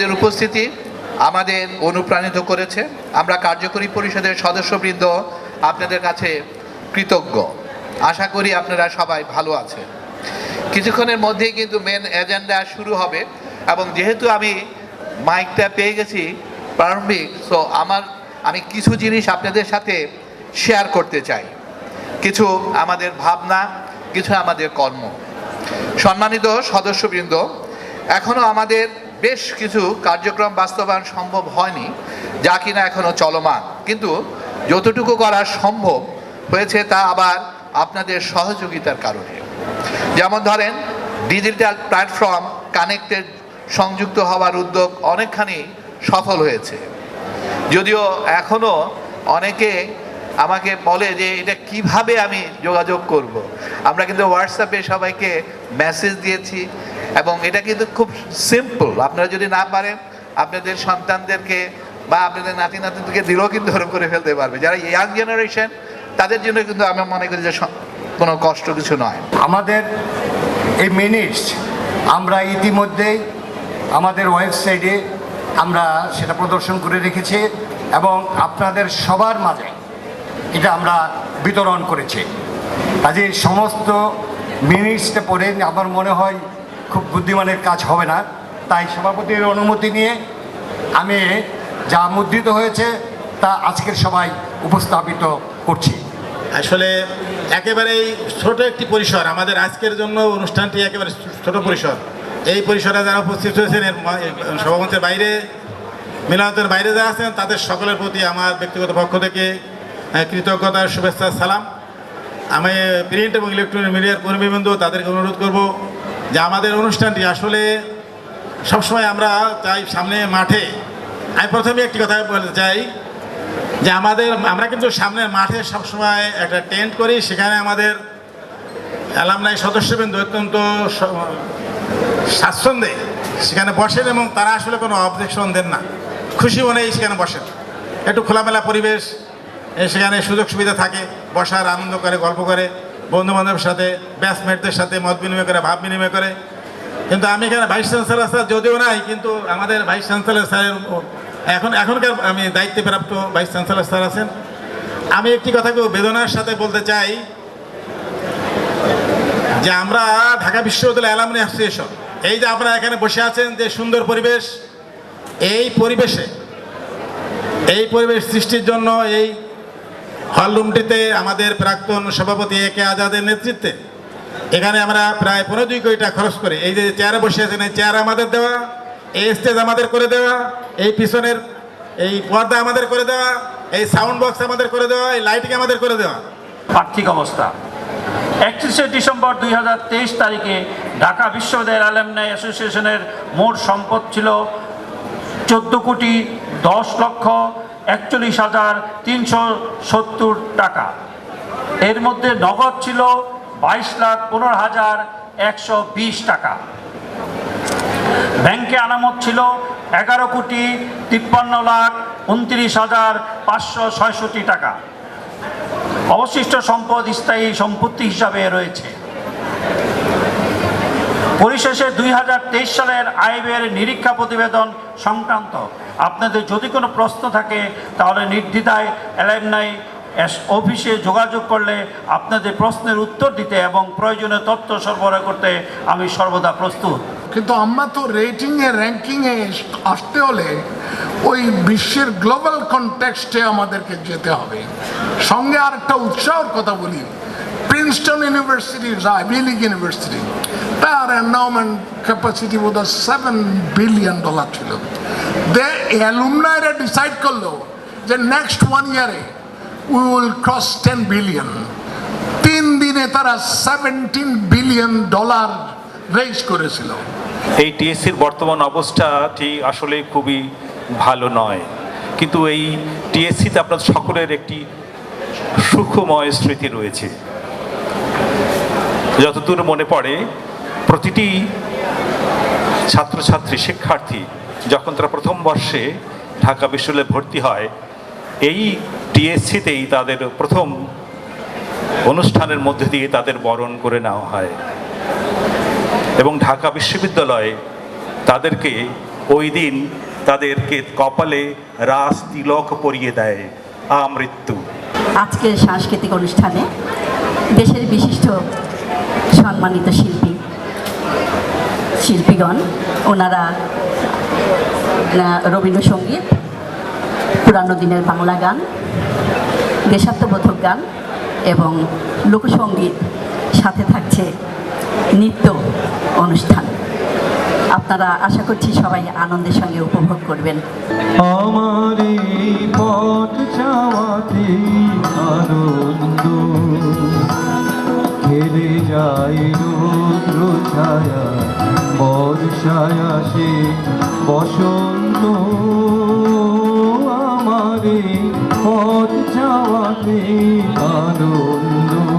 আপনাদের উপস্থিতি আমাদের অনুপ্রাণিত করেছে। আমরা কার্যকরী পরিষদের সদস্যবৃন্দ আপনাদের কাছে কৃতজ্ঞ। আশা করি আপনারা সবাই ভালো আছেন। কিছুক্ষণের মধ্যেই কিন্তু মেন এজেন্ডা শুরু হবে এবং যেহেতু আমি মাইকটা পেয়ে গেছি, প্রারম্ভিক সো আমার, আমি কিছু জিনিস আপনাদের সাথে শেয়ার করতে চাই। কিছু আমাদের ভাবনা, কিছু আমাদের কর্ম। সম্মানিত সদস্যবৃন্দ এখনও আমাদের বেশ কিছু কার্যক্রম বাস্তবায়ন সম্ভব হয়নি, যা কিনা এখনও চলমান। কিন্তু যতটুকু করা সম্ভব হয়েছে তা আবার আপনাদের সহযোগিতার কারণে। যেমন ধরেন ডিজিটাল প্ল্যাটফর্ম কানেক্টেড সংযুক্ত হওয়ার উদ্যোগ অনেকখানি সফল হয়েছে। যদিও এখনও অনেকে আমাকে বলে যে, এটা কীভাবে আমি যোগাযোগ করব। আমরা কিন্তু হোয়াটসঅ্যাপে সবাইকে মেসেজ দিয়েছি এবং এটা কিন্তু খুব সিম্পল আপনারা যদি না পারেন, আপনাদের সন্তানদেরকে বা আপনাদের নাতি নাতিদেরকে দিলেও কিন্তু ওরকম করে ফেলতে পারবে। যারা ইয়াং জেনারেশন তাদের জন্য কিন্তু আমি মনে করি যে কোনো কষ্ট কিছু নয়। আমাদের এই মিনিটস আমরা ইতিমধ্যেই আমাদের ওয়েবসাইটে আমরা সেটা প্রদর্শন করে রেখেছি এবং আপনাদের সবার মাঝে এটা আমরা বিতরণ করেছি। কাজে সমস্ত মিনিটসটা পড়ে আমার মনে হয় খুব বুদ্ধিমানের কাজ হবে না। তাই সভাপতির অনুমতি নিয়ে আমি যা মুদ্রিত হয়েছে তা আজকের সবাই উপস্থাপিত করছি। আসলে একেবারেই ছোট একটি পরিসর, আমাদের আজকের জন্য অনুষ্ঠানটি একেবারে ছোট পরিসর। এই পরিসরে যারা উপস্থিত হয়েছেন সভামঞ্চের বাইরে মিলনায়তের বাইরে যারা আছেন, তাদের সকলের প্রতি আমার ব্যক্তিগত পক্ষ থেকে কৃতজ্ঞতার শুভেচ্ছা, সালাম। আমি প্রিন্ট এবং ইলেকট্রনিক মিডিয়ার কর্মীবৃন্দ, তাদেরকে অনুরোধ করব যে আমাদের অনুষ্ঠানটি আসলে সবসময় আমরা চাই সামনে মাঠে। আমি প্রথমে একটি কথা বলতে চাই যে আমাদের, আমরা কিন্তু সামনের মাঠে সবসময় একটা টেন্ট করি, সেখানে আমাদের অ্যালামনাই সদস্যবৃন্দ অত্যন্ত স্বাচ্ছন্দ্যে সেখানে বসেন এবং তারা আসলে কোনো অবজেকশন দেন না। খুশি মনেই সেখানে বসেন। একটু খোলামেলা পরিবেশ সেখানে সুযোগ সুবিধা থাকে, বসার আনন্দ করে, গল্প করে। বন্ধু বান্ধবের সাথে ব্যাচমেটদের সাথে মত বিনিময় করে, ভাব বিনিময় করে। কিন্তু আমি এখানে ভাইস চ্যান্সেলার স্যার যদিও নাই, কিন্তু আমাদের ভাইস চ্যান্সেলার স্যারের এখন, এখনকার আমি দায়িত্বে প্রাপ্ত ভাইস চ্যান্সেলার স্যার আছেন। আমি একটি কথা খুব বেদনার সাথে বলতে চাই, যে আমরা ঢাকা বিশ্ববিদ্যালয় অ্যালামনি অ্যাসোসিয়েশন এই যে আপনারা এখানে বসে আছেন, যে সুন্দর পরিবেশ, এই পরিবেশে, এই পরিবেশ সৃষ্টির জন্য, এই হলরুমটিতে আমাদের প্রাক্তন সভাপতি এ কে আজাদের নেতৃত্বে। এখানে আমরা প্রায় পনেরো দুই কোটি খরচ করে। এই যে চেয়ারে বসে আছেন, এই চেয়ার আমাদের দেওয়া, এই স্টেজ আমাদের করে দেওয়া, এই পিছনের, এই পর্দা আমাদের করে দেওয়া, এই সাউন্ড বক্স আমাদের করে দেওয়া, এই লাইটিং আমাদের করে দেওয়া। আর্থিক অবস্থা। একত্রিশে ডিসেম্বর দুই হাজার তেইশ তারিখে ঢাকা বিশ্ববিদ্যালয় অ্যালামনাই অ্যাসোসিয়েশনের মোট সম্পদ ছিল চোদ্দ কোটি দশ লক্ষ একচল্লিশ হাজার তিনশো সত্তর টাকা। এর মধ্যে নগদ ছিল বাইশ লাখ পনেরো হাজার একশো বিশ টাকা। ব্যাংকে আনামত ছিল এগারো কোটি তিপ্পান্ন লাখ উনত্রিশ হাজার পাঁচশো ছয়ষট্টি টাকা। অবশিষ্ট সম্পদ স্থায়ী সম্পত্তি হিসাবে রয়েছে। পরিশেষে দুই হাজার তেইশ সালের আইবের নিরীক্ষা প্রতিবেদন সংক্রান্ত আপনাদের যদি কোনো প্রশ্ন থাকে, তাহলে নির্দ্বিধায় এলএমনাই অফিসে যোগাযোগ করলে আপনাদের প্রশ্নের উত্তর দিতে এবং প্রয়োজনীয় তথ্য সরবরাহ করতে আমি সর্বদা প্রস্তুত। কিন্তু আমরা তো রেটিংয়ে র্যাঙ্কিংয়ে আসতে হলে ওই বিশ্বের গ্লোবাল কনটেক্সটে আমাদেরকে যেতে হবে। সঙ্গে আর একটা উৎসাহের কথা বলি। Princeton university Ivy League university তার এন্ডাউমেন্ট ক্যাপাসিটি বোধ সেভেন বিলিয়ন ডলার ছিল দে অ্যালুমনাইরা ডিসাইড করল যে নেক্সট ওয়ান ইয়ারে we will cross ten billion তিন দিনে তারা সেভেন্টিন বিলিয়ন ডলার রেজ করেছিল। এই টিএসসির বর্তমান অবস্থাটি আসলে খুবই ভালো নয়। কিন্তু এই টিএসসিতে আপনার সকলের একটি সুখময় স্মৃতি রয়েছে। যতদূর মনে পড়ে, প্রতিটি ছাত্রছাত্রী, শিক্ষার্থী যখন তারা প্রথম বর্ষে ঢাকা বিশ্ববিদ্যালয়ে ভর্তি হয়, এই টিএসসিতেই তাদের প্রথম অনুষ্ঠানের মধ্যে দিয়ে তাদের বরণ করে নেওয়া হয়। এবং ঢাকা বিশ্ববিদ্যালয়ে তাদেরকে ওই দিন তাদেরকে কপালে রাস তিলক পরিয়ে দেয়, আমৃত্যু। আজকের সাংস্কৃতিক অনুষ্ঠানে দেশের বিশিষ্ট সম্মানিত শিল্পী, শিল্পীগণ, ওনারা রবীন্দ্রসঙ্গীত, পুরানো দিনের বাংলা গান, দেশাত্মবোধক গান এবং লোকসঙ্গীত সাথে থাকছে নৃত্য অনুষ্ঠান। আপনারা আশা করছি সবাই আনন্দের সঙ্গে উপভোগ করবেন। আমার পথ খেলে যায় রুদ্র বর্ষায় আসে বসন্ত। আমারে পথ যাওয়াতে আনন্দ